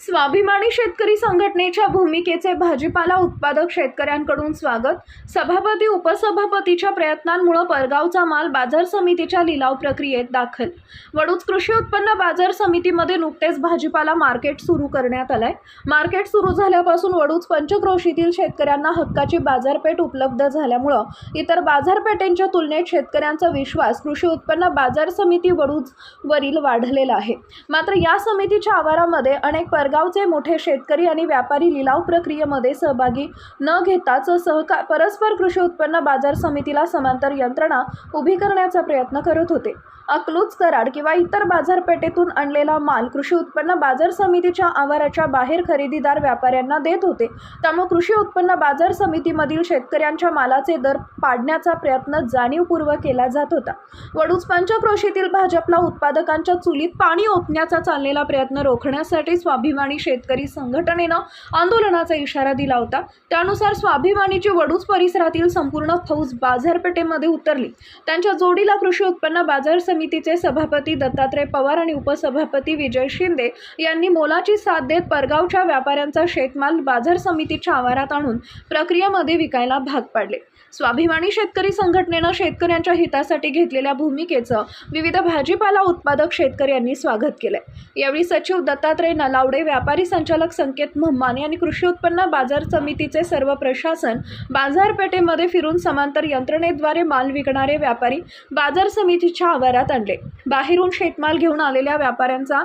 स्वाभिमानी शेतकरी संघटनेच्या भूमिकेचे भाजीपाला उत्पादक शेतकऱ्यांकडून स्वागत. सभापती उपसभापतीच्या प्रयत्नांमुळे परगावचा माल बाजार समितीच्या लिलाव प्रक्रियेत दाखल. वडूज कृषी उत्पन्न बाजार समितीमध्ये नुकतेच भाजीपाला मार्केट सुरू करण्यात आलंय. मार्केट सुरू झाल्यापासून वडूज पंचक्रोशीतील शेतकऱ्यांना हक्काची बाजारपेठ उपलब्ध झाल्यामुळं इतर बाजारपेठेंच्या तुलनेत शेतकऱ्यांचा विश्वास कृषी उत्पन्न बाजार समिती वडूज वरील वाढलेला आहे. मात्र या समितीच्या आवारामध्ये अनेक पर मारगावचे मोठे शेतकरी आणि व्यापारी लिलाव प्रक्रियेमध्ये सहभागी न घेताच सहका परस्पर कृषी उत्पन्न बाजार समितीला समांतर यंत्रणा उभी करण्याचा प्रयत्न करत होते. अकलूज कराड किंवा इतर बाजारपेठेतून आणलेला माल कृषी उत्पन्न बाजार समितीच्या आवाराच्या बाहेर खरेदीदार व्यापाऱ्यांना देत होते. त्यामुळे कृषी उत्पन्न बाजार समितीमधील शेतकऱ्यांच्या मालाचे दर पाडण्याचा प्रयत्न जाणीवपूर्वक केला जात होता. वडूज पंचक्रोशीतील भाजपला उत्पादकांच्या चुलीत पाणी ओतण्याचा चाललेला प्रयत्न रोखण्यासाठी स्वाभिमानी शेतकरी संघटनेनं आंदोलनाचा इशारा दिला होता. त्यानुसार स्वाभिमानीची वडूज परिसरातील संपूर्ण फौज बाजारपेठेमध्ये उतरली. त्यांच्या जोडीला कृषी उत्पन्न बाजार समितीचे सभापती दत्तात्रय पवार आणि उपसभापती विजय शिंदे यांनी मोलाची साथ देत परगावच्या व्यापाऱ्यांचा शेतमाल बाजार समितीच्या आवारात आणून प्रक्रियेमध्ये विकायला भाग पाडले. स्वाभिमानी शेतकरी संघटनेनं शेतकऱ्यांच्या हितासाठी घेतलेल्या भूमिकेचं विविध भाजीपाला उत्पादक शेतकऱ्यांनी स्वागत केलंय. यावेळी सचिव दत्तात्रय नलावडे व्यापारी संचालक संकेत म्हम्माने आणि कृषी उत्पन्न बाजार समितीचे सर्व प्रशासन बाजारपेठेमध्ये फिरून समांतर यंत्रणेद्वारे माल विकणारे व्यापारी बाजार समितीच्या आवारात आणले. बाहेरून शेतमाल घेऊन आलेल्या व्यापाऱ्यांचा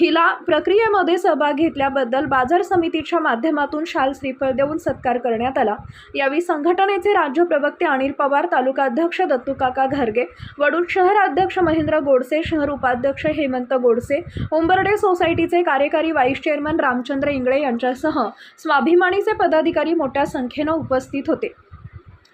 हिला प्रक्रियेमध्ये सहभाग घेतल्याबद्दल बाजार समितीच्या माध्यमातून शाल श्रीफळ देऊन सत्कार करण्यात आला. यावेळी संघटनेचे राज्य प्रवक्ते अनिल पवार तालुका अध्यक्ष दत्तूकाका घरगे वडूज शहर अध्यक्ष महेंद्र गोडसे शहर उपाध्यक्ष हेमंत गोडसे उंबर्डे सोसायटीचे कार्यकारी व्हाईस चेअरमन रामचंद्र इंगळे यांच्यासह स्वाभिमानीचे पदाधिकारी मोठ्या संख्येनं उपस्थित होते.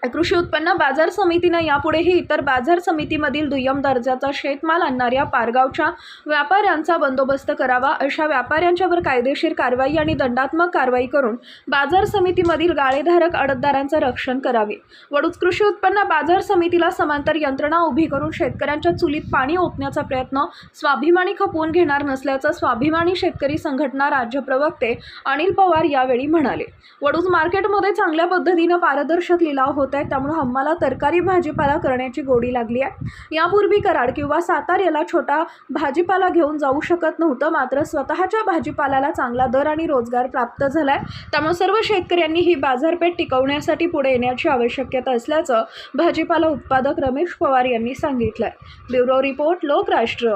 कृषी उत्पन्न बाजार समितीनं यापुढेही इतर बाजार समितीमधील दुय्यम दर्जाचा शेतमाल आणणाऱ्या पारगावच्या व्यापाऱ्यांचा बंदोबस्त करावा अशा व्यापाऱ्यांच्यावर कायदेशीर कारवाई आणि दंडात्मक कारवाई करून बाजार समितीमधील गाळेधारक अडतदारांचं रक्षण करावे. वडूज कृषी उत्पन्न बाजार समितीला समांतर यंत्रणा उभी करून शेतकऱ्यांच्या चुलीत पाणी ओतण्याचा प्रयत्न स्वाभिमानी खपवून घेणार नसल्याचं स्वाभिमानी शेतकरी संघटना राज्य प्रवक्ते अनिल पवार यावेळी म्हणाले. वडूज मार्केटमध्ये चांगल्या पद्धतीनं पारदर्शक लिलाव होत आहे त्यामुळे आम्हाला तरकारी भाजीपाला करण्याची गोडी लागली आहे यापूर्वी कराड किंवा साताऱ्याला छोटा भाजीपाला घेऊन जाऊ शकत नव्हतं मात्र स्वतःच्या भाजीपाल्याला चांगला दर आणि रोजगार प्राप्त झालाय. त्यामुळे सर्व शेतकऱ्यांनी ही बाजारपेठ टिकवण्यासाठी पुढे येण्याची आवश्यकता असल्याचं भाजीपाला उत्पादक रमेश पवार यांनी सांगितलंय. Bureau report Lokrashtra.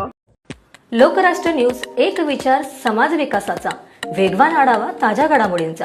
Lokrashtra news एक विचार समाज विकासाचा. वेगवान आढावा ताज्या घडामोडींचा.